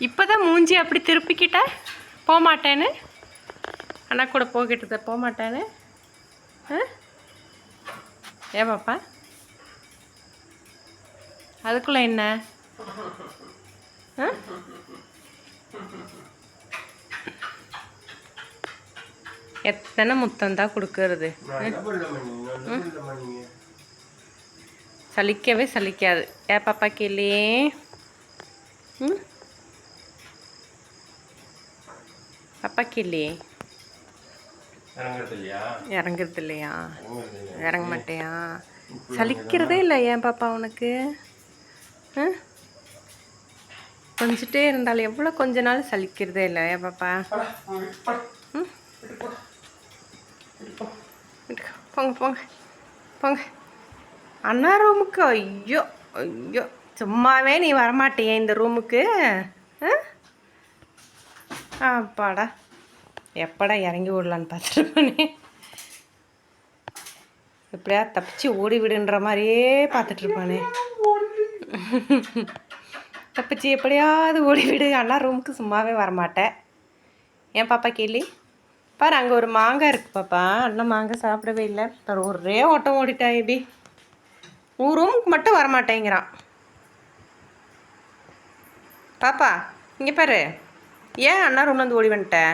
இப்போதான் மூஞ்சி அப்படி திருப்பிக்கிட்ட போகமாட்டேன்னு அண்ணா கூட போகிட்டத போகமாட்டேன்னு ஏ பாப்பா? அதுக்குள்ள என்ன? எத்தனை முத்தம் தான் கொடுக்கறது சலிக்கவே சலிக்காது. ஏ பாப்பா கிளி ம்? பாப்பா கிளி இறங்குறது இல்லையா. இறங்க மாட்டியா? சலிக்கிறதே இல்லை ஏன் பாப்பா உனக்கு? கொஞ்சிட்டே இருந்தாலும் எவ்வளோ கொஞ்ச நாள் சலிக்கிறதே இல்லை ஏன் பாப்பா? போங்க போங்க போங்க. அண்ணா ரூமுக்கு ஐயோ ஐயோ. சும்மாவே நீ வரமாட்டியே இந்த ரூமுக்கு? ஆ? அப்பாடா. எப்படா இறங்கி விடலான்னு பார்த்துருப்பானே எப்படியா தப்பிச்சு ஓடி விடுன்ற மாதிரியே பார்த்துட்டு இருப்பானே தப்பிச்சு எப்படியாவது ஓடி விடு. அண்ணா ரூமுக்கு சும்மாவே வரமாட்டேன் ஏன் பாப்பா கேள்வி பாரு அங்கே ஒரு மாங்காய் இருக்குது பாப்பா. அண்ணன் மாங்காய் சாப்பிடவே இல்லை. பாரு ஒரே ஓட்டம் ஓடிட்டா எப்படி உன் ரூமுக்கு மட்டும் வரமாட்டேங்கிறான். பாப்பா இங்கே பாரு. ஏன் அண்ணா ரூம்லேருந்து ஓடி வந்துட்டேன்